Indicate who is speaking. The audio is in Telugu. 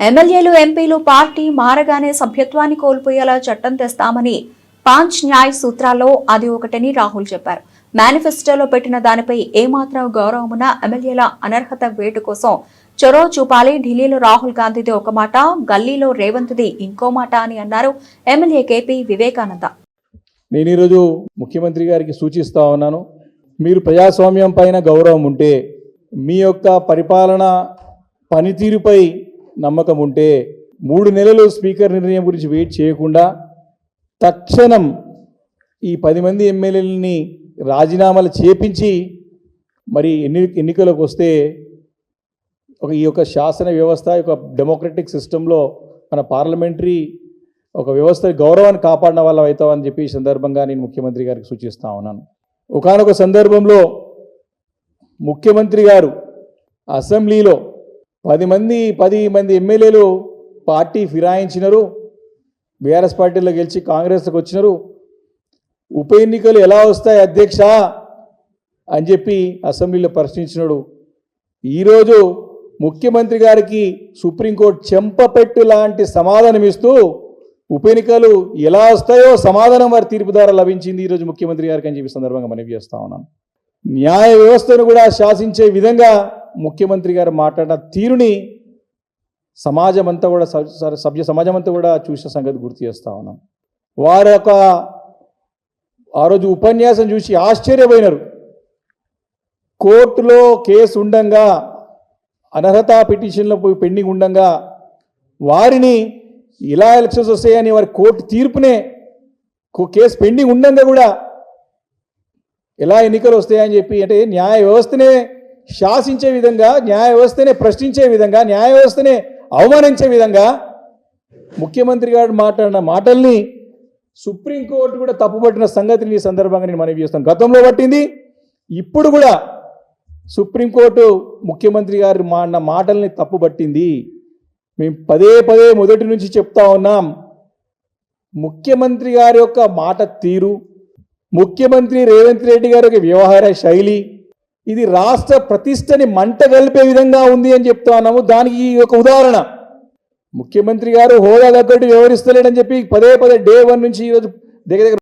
Speaker 1: ఎమ్మెల్యేలు ఎంపీలు పార్టీ మారగానే సభ్యత్వాన్ని కోల్పోయేలా చట్టం తెస్తామని పాంచ్ న్యాయ సూత్రాల్లో అది ఒకటని రాహుల్ చెప్పారు. మేనిఫెస్టోలో పెట్టిన దానిపై ఏమాత్రం గౌరవమున ఎమ్మెల్యేల అనర్హత వేటు కోసం చొరవ చూపాలి. ఢిల్లీలో రాహుల్ గాంధీది ఒక మాట గల్లీలో రేవంత్ది ఇంకో మాట అని అన్నారు ఎమ్మెల్యే కేపీ వివేకానంద.
Speaker 2: నేను ఈరోజు ముఖ్యమంత్రి గారికి సూచిస్తా ఉన్నాను మీరు ప్రజాస్వామ్యం పైన గౌరవం ఉంటే మీ యొక్క పరిపాలన పనితీరుపై నమ్మకం ఉంటే మూడు నెలలు స్పీకర్ నిర్ణయం గురించి వెయిట్ చేయకుండా తక్షణం ఈ పది మంది ఎమ్మెల్యేలని రాజీనామాలు చేపించి మరి ఎన్ని ఎన్నికలకు వస్తే ఒక ఈ యొక్క శాసన వ్యవస్థ యొక్క డెమోక్రటిక్ సిస్టంలో మన పార్లమెంటరీ ఒక వ్యవస్థ గౌరవాన్ని కాపాడిన వాళ్ళం అవుతామని చెప్పి ఈ సందర్భంగా నేను ముఖ్యమంత్రి గారికి సూచిస్తా ఉన్నాను. ఒకానొక సందర్భంలో ముఖ్యమంత్రి గారు అసెంబ్లీలో పది మంది పది మంది ఎమ్మెల్యేలు పార్టీ ఫిరాయించినారు. బీఆర్ఎస్ పార్టీలో గెలిచి కాంగ్రెస్కి వచ్చినారు. ఉప ఎన్నికలు ఎలా వస్తాయి అధ్యక్ష అని చెప్పి అసెంబ్లీలో ప్రశ్నించినాడు. ఈరోజు ముఖ్యమంత్రి గారికి సుప్రీంకోర్టు చెంపపెట్టు లాంటి సమాధానం ఇస్తూ ఉప ఎన్నికలు ఎలా వస్తాయో సమాధానం వారి తీర్పు ద్వారా లభించింది ఈరోజు ముఖ్యమంత్రి గారికి అని చెప్పి సందర్భంగా మనవి చేస్తా ఉన్నాను. న్యాయ వ్యవస్థను కూడా శాసించే విధంగా ముఖ్యమంత్రి గారు మాట్లాడిన తీరుని సమాజం అంతా కూడా స- సభ్య సమాజం అంతా కూడా చూసిన సంగతి గుర్తు చేస్తా ఉన్నాం. వారి యొక్క ఆ రోజు ఉపన్యాసం చూసి ఆశ్చర్యపోయినారు. కోర్టులో కేసు ఉండంగా అనర్హత పిటిషన్లో పోయి పెండింగ్ ఉండంగా వారిని ఇలా ఎలక్షన్స్ వస్తాయని వారి కోర్టు తీర్పునే కో- కేసు పెండింగ్ ఉండంగా కూడా ఎలా ఎన్నికలు వస్తాయని చెప్పి అంటే న్యాయ వ్యవస్థనే శాసించే విధంగా న్యాయ వ్యవస్థనే ప్రశ్నించే విధంగా న్యాయ వ్యవస్థనే అవమానించే విధంగా ముఖ్యమంత్రి గారు మాట్లాడిన మాటల్ని సుప్రీంకోర్టు కూడా తప్పుపట్టిన సంగతిని ఈ సందర్భంగా నేను మనవి చేస్తాను. గతంలో పట్టింది ఇప్పుడు కూడా సుప్రీంకోర్టు ముఖ్యమంత్రి గారు మాడిన మాటల్ని తప్పుపట్టింది. మేము పదే పదే మొదటి నుంచి చెప్తా ఉన్నాం ముఖ్యమంత్రి గారి యొక్క మాట తీరు ముఖ్యమంత్రి రేవంత్ రెడ్డి గారి యొక్క వ్యవహార శైలి ఇది రాష్ట్ర ప్రతిష్టని మంట కలిపే విధంగా ఉంది అని చెప్తా ఉన్నాము. దానికి ఈ ఒక ఉదాహరణ. ముఖ్యమంత్రి గారు హోదా తగ్గట్టు వివరిస్తలేడని చెప్పి పదే పదే డే వన్ నుంచి ఈరోజు దగ్గర దగ్గర